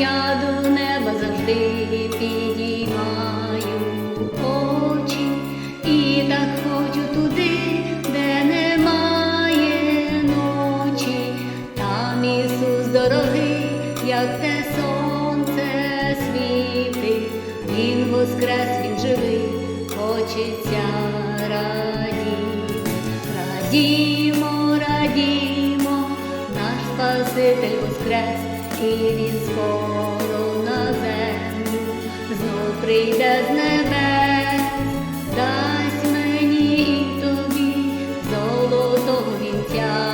Я до неба завжди підіймаю воскрес, він живий, хочеться радіти. Радімо, радімо, наш Спаситель воскрес, і він скоро на землю знов прийде з небес, дасть мені і тобі золотого вінця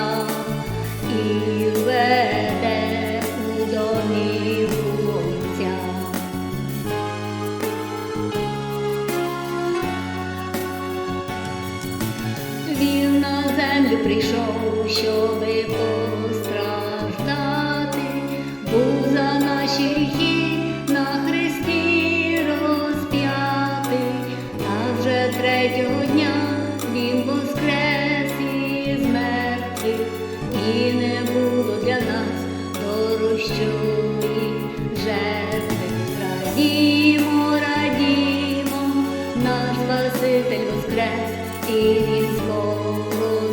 землю прийшов, щоби постраждати, був за наші гріхи на хресті розп'ятий, а вже третього дня він воскрес із мертвих, і не було для нас дорожчої жертви. Радімо, радімо, наш Спаситель воскрес, і він скоро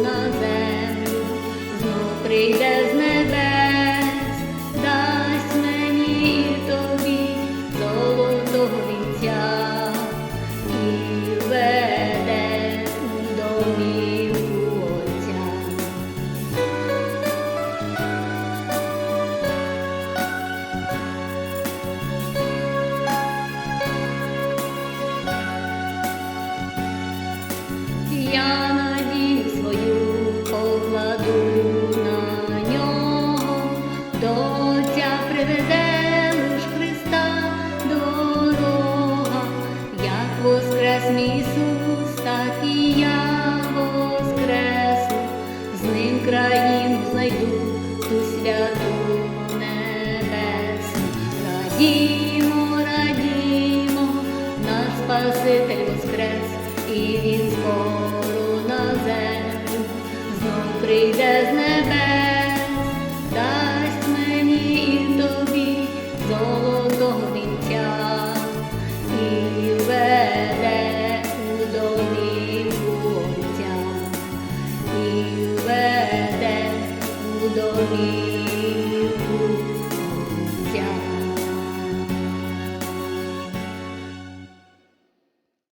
Я надію свою покладу на нього, до Отця приведе лиш Христа дорога, як воскрес мій так і я воскресу, з ним країну знайду ту святу небесну. Радімо, радімо, наш Спаситель веде у долі.